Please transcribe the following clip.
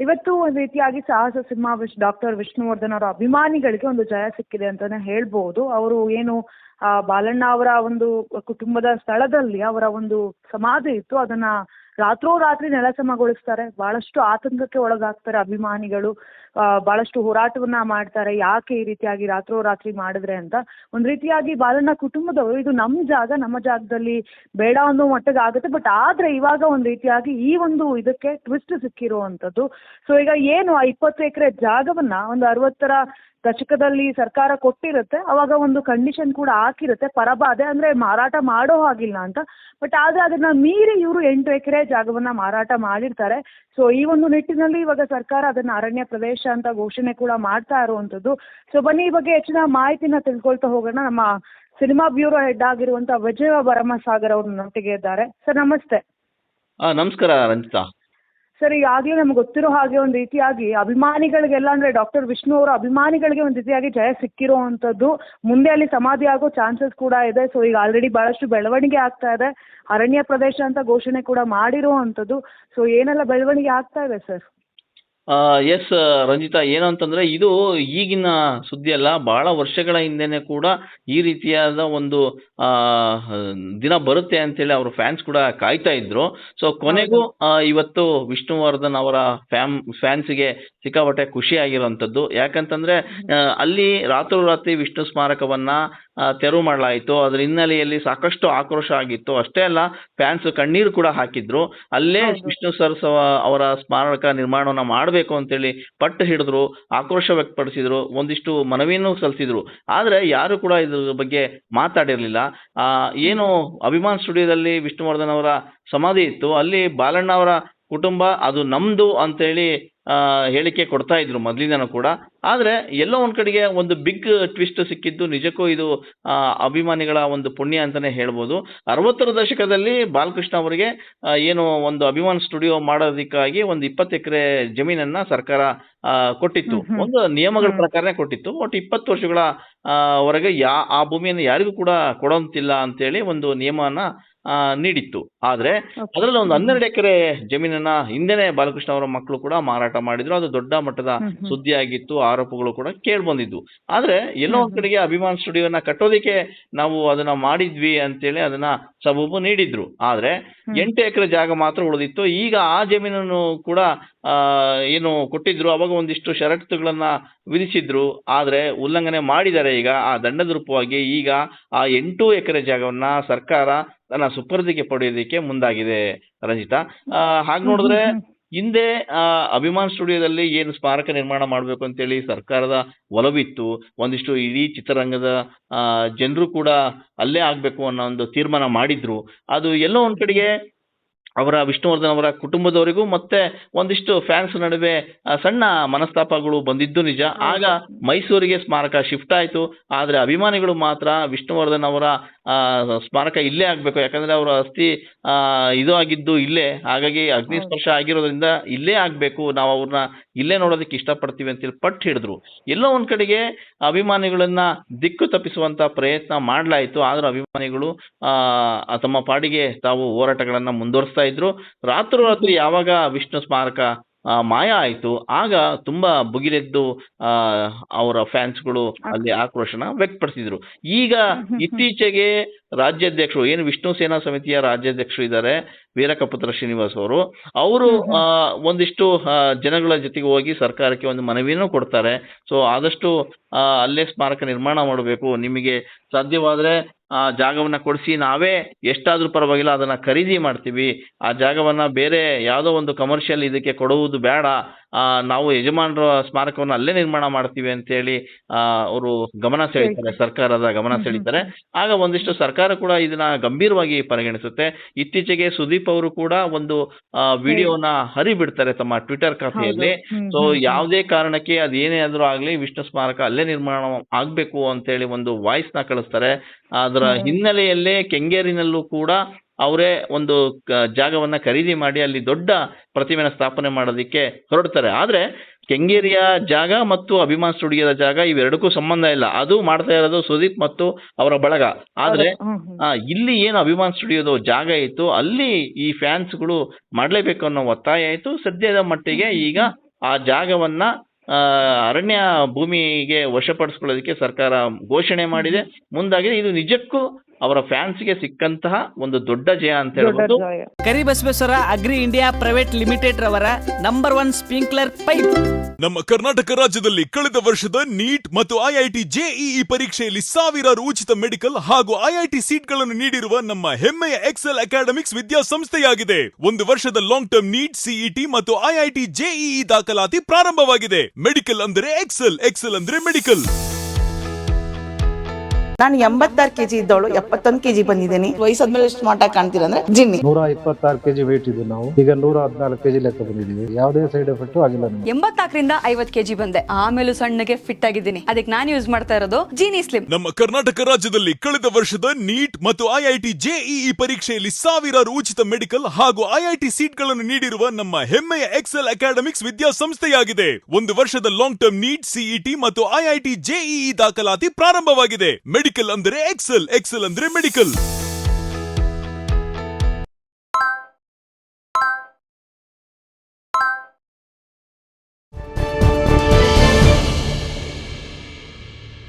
ಇವತ್ತು ಒಂದು ರೀತಿಯಾಗಿ ಸಾಹಸ ಸಿಂಹ ವಿಶ್, ಡಾಕ್ಟರ್ ವಿಷ್ಣುವರ್ಧನ್ ಅವರ ಅಭಿಮಾನಿಗಳಿಗೆ ಒಂದು ಜಯ ಸಿಕ್ಕಿದೆ ಅಂತಾನೆ ಹೇಳ್ಬಹುದು ಅವರು ಏನು ಬಾಲಣ್ಣ ಅವರ ಒಂದು ಕುಟುಂಬದ ಸ್ಥಳದಲ್ಲಿ ಅವರ ಒಂದು ಸಮಾಧಿ ಇತ್ತು. ಅದನ್ನ ರಾತ್ರೋರಾತ್ರಿ ನೆಲಸಮಗೊಳಿಸ್ತಾರೆ ಬಹಳಷ್ಟು ಆತಂಕಕ್ಕೆ ಒಳಗಾಗ್ತಾರೆ ಅಭಿಮಾನಿಗಳು ಬಹಳಷ್ಟು ಹೋರಾಟವನ್ನ ಮಾಡ್ತಾರೆ, ಯಾಕೆ ಈ ರೀತಿಯಾಗಿ ರಾತ್ರೋರಾತ್ರಿ ಮಾಡಿದ್ರೆ ಅಂತ. ಒಂದ್ ರೀತಿಯಾಗಿ ಬಾಲಣ್ಣ ಕುಟುಂಬದವರು, ಇದು ನಮ್ಮ ಜಾಗ, ನಮ್ಮ ಜಾಗದಲ್ಲಿ ಬೇಡ ಅನ್ನೋ ಮಟ್ಟಿಗೆ ಆಗುತ್ತೆ, ಬಟ್ ಆದ್ರೆ ಇವಾಗ ಒಂದ್ ರೀತಿಯಾಗಿ ಈ ಒಂದು ಇದಕ್ಕೆ ಟ್ವಿಸ್ಟ್ ಸಿಕ್ಕಿರುವಂತದ್ದು ಸೊ ಈಗ ಏನು ಆ ಇಪ್ಪತ್ತು ಎಕರೆ ಜಾಗವನ್ನ, ಒಂದು ಅರವತ್ತರ ದಶಕದಲ್ಲಿ ಸರ್ಕಾರ ಕೊಟ್ಟಿರುತ್ತೆ, ಅವಾಗ ಒಂದು ಕಂಡೀಷನ್ ಕೂಡ ಹಾಕಿರುತ್ತೆ ಪರಬಾಧೆ ಅಂದ್ರೆ ಮಾರಾಟ ಮಾಡೋ ಹಾಗಿಲ್ಲ ಅಂತ. ಬಟ್ ಆದ್ರೆ ಅದನ್ನ ಮೀರಿ ಇವರು ಎಂಟು ಎಕರೆ ಜಾಗವನ್ನ ಮಾರಾಟ ಮಾಡಿರ್ತಾರೆ. ಸೊ ಈ ಒಂದು ನಿಟ್ಟಿನಲ್ಲಿ ಇವಾಗ ಸರ್ಕಾರ ಅದನ್ನ ಅರಣ್ಯ ಪ್ರದೇಶ ಅಂತ ಘೋಷಣೆ ಕೂಡ ಮಾಡ್ತಾ ಇರುವಂತದ್ದು ಸೊ ಬನ್ನಿ, ಈ ಬಗ್ಗೆ ಹೆಚ್ಚಿನ ಮಾಹಿತಿನ ತಿಳ್ಕೊಳ್ತಾ ಹೋಗೋಣ. ನಮ್ಮ ಸಿನಿಮಾ ಬ್ಯೂರೋ ಹೆಡ್ ಆಗಿರುವಂತ ವಿಜಯ ಭರಮಸಾಗರ್ ಅವರು ನೊಟ್ಟಿಗೆ ಇದ್ದಾರೆ. ಸರ್, ನಮಸ್ತೆ. ನಮಸ್ಕಾರ ರಂಜಿತಾ. ಸರ್ ಈಗಾಗಲೇ ನಮ್ಗೆ ಗೊತ್ತಿರೋ ಹಾಗೆ ಒಂದು ರೀತಿಯಾಗಿ ಅಭಿಮಾನಿಗಳಿಗೆಲ್ಲ ಅಂದರೆ ಡಾಕ್ಟರ್ ವಿಷ್ಣು ಅವರ ಅಭಿಮಾನಿಗಳಿಗೆ ಒಂದು ರೀತಿಯಾಗಿ ಜಯ ಸಿಕ್ಕಿರುವಂಥದ್ದು ಮುಂದೆ ಅಲ್ಲಿ ಸಮಾಧಿ ಆಗೋ ಚಾನ್ಸಸ್ ಕೂಡ ಇದೆ. ಸೊ ಈಗ ಆಲ್ರೆಡಿ ಬಹಳಷ್ಟು ಬೆಳವಣಿಗೆ ಆಗ್ತಾ ಇದೆ. ಅರಣ್ಯ ಪ್ರದೇಶ ಅಂತ ಘೋಷಣೆ ಕೂಡ ಮಾಡಿರುವಂಥದ್ದು ಸೊ ಏನೆಲ್ಲ ಬೆಳವಣಿಗೆ ಆಗ್ತಾ ಇದೆ ಸರ್ ಎಸ್ ರಂಜಿತಾ ಏನು ಅಂತಂದ್ರೆ ಇದು ಈಗಿನ ಸುದ್ದಿ ಅಲ್ಲ ಬಹಳ ವರ್ಷಗಳ ಹಿಂದೆನೆ ಕೂಡ ಈ ರೀತಿಯಾದ ಒಂದು ದಿನ ಬರುತ್ತೆ ಅಂತೇಳಿ ಅವ್ರ ಫ್ಯಾನ್ಸ್ ಕೂಡ ಕಾಯ್ತಾ ಇದ್ರು. ಸೊ ಕೊನೆಗೂ ಇವತ್ತು ವಿಷ್ಣುವರ್ಧನ್ ಅವರ ಫ್ಯಾಮ್ ಫ್ಯಾನ್ಸ್ಗೆ ಸಿಕ್ಕಾಪಟ್ಟೆ ಖುಷಿ ಆಗಿರುವಂಥದ್ದು. ಯಾಕಂತಂದ್ರೆ ಅಲ್ಲಿ ರಾತ್ರೋರಾತ್ರಿ ವಿಷ್ಣು ಸ್ಮಾರಕವನ್ನ ತೆರವು ಮಾಡಲಾಯಿತು. ಅದರ ಹಿನ್ನೆಲೆಯಲ್ಲಿ ಸಾಕಷ್ಟು ಆಕ್ರೋಶ ಆಗಿತ್ತು. ಅಷ್ಟೇ ಅಲ್ಲ ಫ್ಯಾನ್ಸ್ ಕಣ್ಣೀರು ಕೂಡ ಹಾಕಿದ್ರು. ಅಲ್ಲೇ. ವಿಷ್ಣು ಸರ್ ಅವರ ಸ್ಮಾರಕ ನಿರ್ಮಾಣವನ್ನ ಮಾಡಬೇಕು ಅಂತೇಳಿ ಪಟ್ಟು ಹಿಡಿದ್ರು ಆಕ್ರೋಶ ವ್ಯಕ್ತಪಡಿಸಿದ್ರು ಒಂದಿಷ್ಟು ಮನವಿಯನ್ನು ಸಲ್ಲಿಸಿದ್ರು. ಆದ್ರೆ ಯಾರು ಕೂಡ ಇದ್ರ ಬಗ್ಗೆ ಮಾತಾಡಿರಲಿಲ್ಲ. ಆ ಏನು ಅಭಿಮಾನ್ ಸ್ಟುಡಿಯೋದಲ್ಲಿ ವಿಷ್ಣುವರ್ಧನ್ ಅವರ ಸಮಾಧಿ ಇತ್ತು. ಅಲ್ಲಿ ಬಾಲಣ್ಣ ಅವರ ಕುಟುಂಬ ಅದು ನಮ್ದು ಅಂತೇಳಿ ಹೇಳಿಕೆ ಕೊಡ್ತಾ ಇದ್ರು ಮೊದಲಿಂದನೂ ಕೂಡ ಆದರೆ ಎಲ್ಲೋ ಒಂದು ಕಡೆಗೆ ಒಂದು ಬಿಗ್ ಟ್ವಿಸ್ಟ್ ಸಿಕ್ಕಿದ್ದು ನಿಜಕ್ಕೂ ಇದು ಅಭಿಮಾನಿಗಳ ಒಂದು ಪುಣ್ಯ ಅಂತಾನೆ ಹೇಳ್ಬೋದು ಅರವತ್ತರ ದಶಕದಲ್ಲಿ ಬಾಲಕೃಷ್ಣ ಅವರಿಗೆ ಏನು ಒಂದು ಅಭಿಮಾನ್ ಸ್ಟುಡಿಯೋ ಮಾಡೋದಕ್ಕಾಗಿ ಒಂದು ಇಪ್ಪತ್ತು ಎಕರೆ ಜಮೀನನ್ನ ಸರ್ಕಾರ ಕೊಟ್ಟಿತ್ತು. ಒಂದು ನಿಯಮಗಳ. ಪ್ರಕಾರನೇ ಕೊಟ್ಟಿತ್ತು ಒಟ್ಟು ಇಪ್ಪತ್ತು ವರ್ಷಗಳ ಆ, ವರೆಗೆ ಯಾ ಆ ಭೂಮಿಯನ್ನು ಯಾರಿಗೂ ಕೂಡ ಕೊಡೋಂತಿಲ್ಲ ಅಂತೇಳಿ ಒಂದು ನಿಯಮನ ನೀಡಿತ್ತು. ಆದ್ರೆ. ಅದರಲ್ಲಿ ಒಂದು ಹನ್ನೆರಡು ಎಕರೆ ಜಮೀನನ್ನ ಹಿಂದೆನೆ ಬಾಲಕೃಷ್ಣ ಅವರ ಮಕ್ಕಳು ಕೂಡ ಮಾರಾಟ ಮಾಡಿದ್ರು. ಅದು ದೊಡ್ಡ ಮಟ್ಟದ. ಸುದ್ದಿ ಆಗಿತ್ತು ಆರೋಪಗಳು ಕೂಡ ಕೇಳಿ ಬಂದಿದ್ವು ಆದ್ರೆ ಎಲ್ಲೋ ಒಂದ್. ಕಡೆಗೆ ಅಭಿಮಾನ್ ಸ್ಟುಡಿಯೋನ ಕಟ್ಟೋದಿಕ್ಕೆ ನಾವು ಅದನ್ನ ಮಾಡಿದ್ವಿ ಅಂತೇಳಿ ಅದನ್ನ ಸಬೂಬು ನೀಡಿದ್ರು. ಆದ್ರೆ. ಎಂಟು ಎಕರೆ ಜಾಗ ಮಾತ್ರ ಉಳಿದಿತ್ತು. ಈಗ ಆ ಜಮೀನನ್ನು ಕೂಡ ಆ, ಏನು ಕೊಟ್ಟಿದ್ರು. ಅವಾಗ ಒಂದಿಷ್ಟು ಷರತ್ತುಗಳನ್ನ ವಿಧಿಸಿದ್ರು. ಆದ್ರೆ ಉಲ್ಲಂಘನೆ ಮಾಡಿದ್ದಾರೆ ಈಗ. ಆ ದಂಡದ ರೂಪವಾಗಿ ಈಗ ಆ ಎಂಟು ಎಕರೆ ಜಾಗವನ್ನ ಸರ್ಕಾರ ತನ್ನ ಸುಪರ್ದಿಗೆ ಪಡೆಯೋದಕ್ಕೆ ಮುಂದಾಗಿದೆ ರಂಜಿತಾ. ಹಾಗೆ ನೋಡಿದ್ರೆ. ಹಿಂದೆ ಆ, ಅಭಿಮಾನ್ ಸ್ಟುಡಿಯೋದಲ್ಲಿ ಏನು ಸ್ಮಾರಕ ನಿರ್ಮಾಣ ಮಾಡಬೇಕು ಅಂತೇಳಿ ಸರ್ಕಾರದ ಒಲವಿತ್ತು. ಒಂದಿಷ್ಟು ಇಡೀ ಚಿತ್ರರಂಗದ ಜನರು ಕೂಡ ಅಲ್ಲೇ ಆಗಬೇಕು ಅನ್ನೋ ಒಂದು ತೀರ್ಮಾನ ಮಾಡಿದ್ರು. ಅದು ಎಲ್ಲೋ ಒಂದ್ ಕಡೆಗೆ ಅವರ ವಿಷ್ಣುವರ್ಧನ್ ಅವರ ಕುಟುಂಬದವರಿಗೂ ಮತ್ತೆ ಒಂದಿಷ್ಟು ಫ್ಯಾನ್ಸ್ ನಡುವೆ ಸಣ್ಣ ಮನಸ್ತಾಪಗಳು ಬಂದಿದ್ದು ನಿಜ. ಆಗ ಮೈಸೂರಿಗೆ ಸ್ಮಾರಕ ಶಿಫ್ಟ್ ಆಯ್ತು. ಆದರೆ ಅಭಿಮಾನಿಗಳು ಮಾತ್ರ ವಿಷ್ಣುವರ್ಧನ್ ಅವರ ಸ್ಮಾರಕ ಇಲ್ಲೇ ಆಗ್ಬೇಕು. ಯಾಕಂದ್ರೆ ಅವರ ಅಸ್ಥಿ ಆ, ಇದು ಆಗಿದ್ದು ಇಲ್ಲೇ. ಹಾಗಾಗಿ ಅಗ್ನಿ ಸ್ಪರ್ಶ ಆಗಿರೋದ್ರಿಂದ ಇಲ್ಲೇ ಆಗ್ಬೇಕು. ನಾವು ಅವ್ರನ್ನ ಇಲ್ಲೇ ನೋಡೋದಕ್ಕೆ ಇಷ್ಟಪಡ್ತೀವಿ ಅಂತೇಳಿ ಪಟ್ಟು ಹಿಡಿದ್ರು. ಎಲ್ಲೋ ಒಂದ್ ಕಡೆಗೆ ಅಭಿಮಾನಿಗಳನ್ನ ದಿಕ್ಕು ತಪ್ಪಿಸುವಂತ ಪ್ರಯತ್ನ ಮಾಡ್ಲಾಯ್ತು. ಆದ್ರೆ ಅಭಿಮಾನಿಗಳು ಆ ತಮ್ಮ ಪಾಡಿಗೆ ತಾವು ಹೋರಾಟಗಳನ್ನ ಮುಂದುವರಿಸ್ತಾ ಇದ್ರು. ರಾತ್ರೋರಾತ್ರಿ ಯಾವಾಗ ವಿಷ್ಣು ಸ್ಮಾರಕ ಆ, ಮಾಯ ಆಯ್ತು. ಆಗ ತುಂಬಾ ಬುಗಿಲೆದ್ದು ಆ ಅವರ ಫ್ಯಾನ್ಸ್ಗಳು ಅಲ್ಲಿ ಆಕ್ರೋಶನ ವ್ಯಕ್ತಪಡಿಸಿದ್ರು. ಈಗ ಇತ್ತೀಚೆಗೆ ರಾಜ್ಯಾಧ್ಯಕ್ಷರು ಏನು ವಿಷ್ಣು ಸೇನಾ ಸಮಿತಿಯ ರಾಜ್ಯಾಧ್ಯಕ್ಷರು ಇದ್ದಾರೆ ವೀರಕಪುತ್ರ ಶ್ರೀನಿವಾಸ್ ಅವರು. ಅವರು ಒಂದಿಷ್ಟು ಜನಗಳ ಜೊತೆಗೆ ಹೋಗಿ ಸರ್ಕಾರಕ್ಕೆ ಒಂದು ಮನವಿಯನ್ನು ಕೊಡ್ತಾರೆ. ಸೊ ಆದಷ್ಟು ಅಲ್ಲೇ ಸ್ಮಾರಕ ನಿರ್ಮಾಣ ಮಾಡಬೇಕು. ನಿಮಗೆ ಸಾಧ್ಯವಾದ್ರೆ ಆ ಜಾಗವನ್ನ ಕೊಡಿಸಿ ನಾವೇ ಎಷ್ಟಾದರೂ ಪರವಾಗಿಲ್ಲ ಅದನ್ನ ಖರೀದಿ ಮಾಡ್ತೀವಿ ಆ ಜಾಗವನ್ನ ಬೇರೆ ಯಾವುದೋ ಒಂದು ಕಮರ್ಷಿಯಲ್ ಇದಕ್ಕೆ ಕೊಡುವುದು ಬೇಡ ನಾವು ಯಜಮಾನರ ಸ್ಮಾರಕವನ್ನು ಅಲ್ಲೇ ನಿರ್ಮಾಣ ಮಾಡ್ತೀವಿ ಅಂತೇಳಿ ಅವರು ಗಮನ ಸೆಳೀತಾರೆ ಸರ್ಕಾರದ ಗಮನ. ಸೆಳೀತಾರೆ ಆಗ ಒಂದಿಷ್ಟು ಸರ್ಕಾರ ಕೂಡ ಇದನ್ನ ಗಂಭೀರವಾಗಿ ಪರಿಗಣಿಸುತ್ತೆ ಇತ್ತೀಚೆಗೆ ಸುದೀಪ್ ಅವರು ಕೂಡ ಒಂದು ವಿಡಿಯೋನ ಹರಿಬಿಡ್ತಾರೆ ತಮ್ಮ ಟ್ವಿಟರ್ ಖಾತೆಯಲ್ಲಿ. ಸೊ. ಯಾವುದೇ ಕಾರಣಕ್ಕೆ ಅದೇನೇ ಆದ್ರೂ ಆಗ್ಲಿ ವಿಷ್ಣು ಸ್ಮಾರಕ ಅಲ್ಲೇ ನಿರ್ಮಾಣ ಆಗ್ಬೇಕು ಅಂತೇಳಿ ಒಂದು ವಾಯ್ಸ್ನ ಕಳಿಸ್ತಾರೆ ಅದರ ಹಿನ್ನೆಲೆಯಲ್ಲಿ ಕೆಂಗೇರಿನಲ್ಲೂ ಕೂಡ ಅವರೇ ಒಂದು ಜಾಗವನ್ನ ಖರೀದಿ ಮಾಡಿ ಅಲ್ಲಿ ದೊಡ್ಡ ಪ್ರತಿಮೆನ ಸ್ಥಾಪನೆ ಮಾಡೋದಕ್ಕೆ ಹೊರಡ್ತಾರೆ. ಆದ್ರೆ ಕೆಂಗೇರಿಯ ಜಾಗ ಮತ್ತು ಅಭಿಮಾನ್ ಸ್ಟುಡಿಯೋದ ಜಾಗ ಇವೆರಡಕ್ಕೂ ಸಂಬಂಧ ಇಲ್ಲ. ಅದು ಮಾಡ್ತಾ ಇರೋದು ಸುದೀಪ್ ಮತ್ತು ಅವರ ಬಳಗ. ಆದ್ರೆ ಇಲ್ಲಿ ಏನು ಅಭಿಮಾನ್ ಸ್ಟುಡಿಯೋದ ಜಾಗ ಇತ್ತು ಅಲ್ಲಿ ಈ ಫ್ಯಾನ್ಸ್ಗಳು ಮಾಡ್ಲೇಬೇಕು ಅನ್ನೋ ಒತ್ತಾಯ ಆಯ್ತು ಸದ್ಯದ ಮಟ್ಟಿಗೆ ಈಗ ಆ ಜಾಗವನ್ನ ಅರಣ್ಯ ಭೂಮಿಗೆ ವಶಪಡಿಸ್ಕೊಳ್ಳೋದಕ್ಕೆ ಸರ್ಕಾರ ಘೋಷಣೆ ಮಾಡಿದೆ. ಮುಂದಾಗಿದೆ ಇದು ನಿಜಕ್ಕೂ ಅವರ ಫ್ಯಾನ್ಸ್ಗೆ ಸಿಕ್ಕಂತಹ ಒಂದು ದೊಡ್ಡ ಜಯ ಅಂತ ಹೇಳ್ಬೋದು. Kari Karibasaveshwara agri India private limited ರವರ ನಂಬರ್ ಒನ್ ಸ್ಪ್ರಿಂಕ್ಲರ್ ಪೈಪ್. ನಮ್ಮ ಕರ್ನಾಟಕ ರಾಜ್ಯದಲ್ಲಿ ಕಳೆದ ವರ್ಷದ ನೀಟ್ ಮತ್ತು ಐಐಟಿ ಜೆಇಇ ಪರೀಕ್ಷೆಯಲ್ಲಿ ಸಾವಿರಾರು ಉಚಿತ ಮೆಡಿಕಲ್ ಹಾಗೂ ಐಐಟಿ ಸೀಟ್ಗಳನ್ನು ನೀಡಿರುವ ನಮ್ಮ ಹೆಮ್ಮೆಯ ಎಕ್ಸೆಲ್ ಅಕಾಡೆಮಿಕ್ಸ್ ವಿದ್ಯಾಸಂಸ್ಥೆಯಾಗಿದೆ. ಒಂದು ವರ್ಷದ ಲಾಂಗ್ ಟರ್ಮ್ ನೀಟ್ ಸಿಇಟಿ ಮತ್ತು ಐಐಟಿ ಜೆಇಇ ದಾಖಲಾತಿ ಪ್ರಾರಂಭವಾಗಿದೆ. ಮೆಡಿಕಲ್ ಅಂದರೆ ಎಕ್ಸೆಲ್ ಎಕ್ಸೆಲ್ ಅಂದ್ರೆ ಮೆಡಿಕಲ್. ನಾನು ಎಂಬತ್ತಾರು ಕೆಜಿ ಇದ್ದವಳು ಎಪ್ಪತ್ತೊಂದು ಕೆಜಿ ಬಂದಿದ್ದೀನಿ. ವಯಸ್ಸಾದ್ಮೇಲೆ ಎಷ್ಟು ಮಾಟ ಕಾಣ್ತೀರಾ ಅಂದ್ರೆ ಜಿನ್ನಿ. ನೂರ ಇಪ್ಪತ್ತಾರು ಕೆಜಿ ವೇಟ್ ಇದ್ದು ನಾವು. ಈಗ ನೂರ ಹದಿನಾಲ್ಕು ಕೆಜಿ ಲೆಕ್ಕ ಬಂದಿದ್ದೀವಿ. ಯಾವುದೇ ಸೈಡ್ ಎಫೆಕ್ಟ್ ಆಗಿಲ್ಲ ಎಂಬತ್ತಾಕರಿಂದ ಎಂಬತ್ನಾಲ್ಕರಿಂದ ಐವತ್ ಕೆಜಿ ಬಂದೆ. ಆಮೇಲೆ ಸಣ್ಣಗೆ ಫಿಟ್ ಆಗಿದ್ದೀನಿ. ಅದಕ್ಕೆ ನಾನು ಯೂಸ್ ಮಾಡ್ತಾ ಇರೋದು ಜೀನಿ ಸ್ಲಿಮ್ ನಮ್ಮ ಕರ್ನಾಟಕ ರಾಜ್ಯದಲ್ಲಿ ಕಳೆದ ವರ್ಷದ ನೀಟ್ ಮತ್ತು ಐಐಟಿ ಜೆಇಇ ಪರೀಕ್ಷೆಯಲ್ಲಿ ಸಾವಿರಾರು ಉಚಿತ ಮೆಡಿಕಲ್ ಹಾಗೂ ಐಐಟಿ ಸೀಟ್ಗಳನ್ನು ನೀಡಿರುವ ನಮ್ಮ ಹೆಮ್ಮೆಯ ಎಕ್ಸೆಲ್ ಅಕಾಡೆಮಿಕ್ಸ್ ವಿದ್ಯಾಸಂಸ್ಥೆಯಾಗಿದೆ. ಒಂದು ವರ್ಷದ ಲಾಂಗ್ ಟರ್ಮ್ ನೀಟ್ ಸಿಇಟಿ ಮತ್ತು ಐಐಟಿ ಜೆಇಇ ದಾಖಲಾತಿ ಪ್ರಾರಂಭವಾಗಿದೆ. ಮೆಡಿಕಲ್ ಅಂದರೆ ಎಕ್ಸೆಲ್ ಎಕ್ಸೆಲ್ ಅಂದ್ರೆ ಮೆಡಿಕಲ್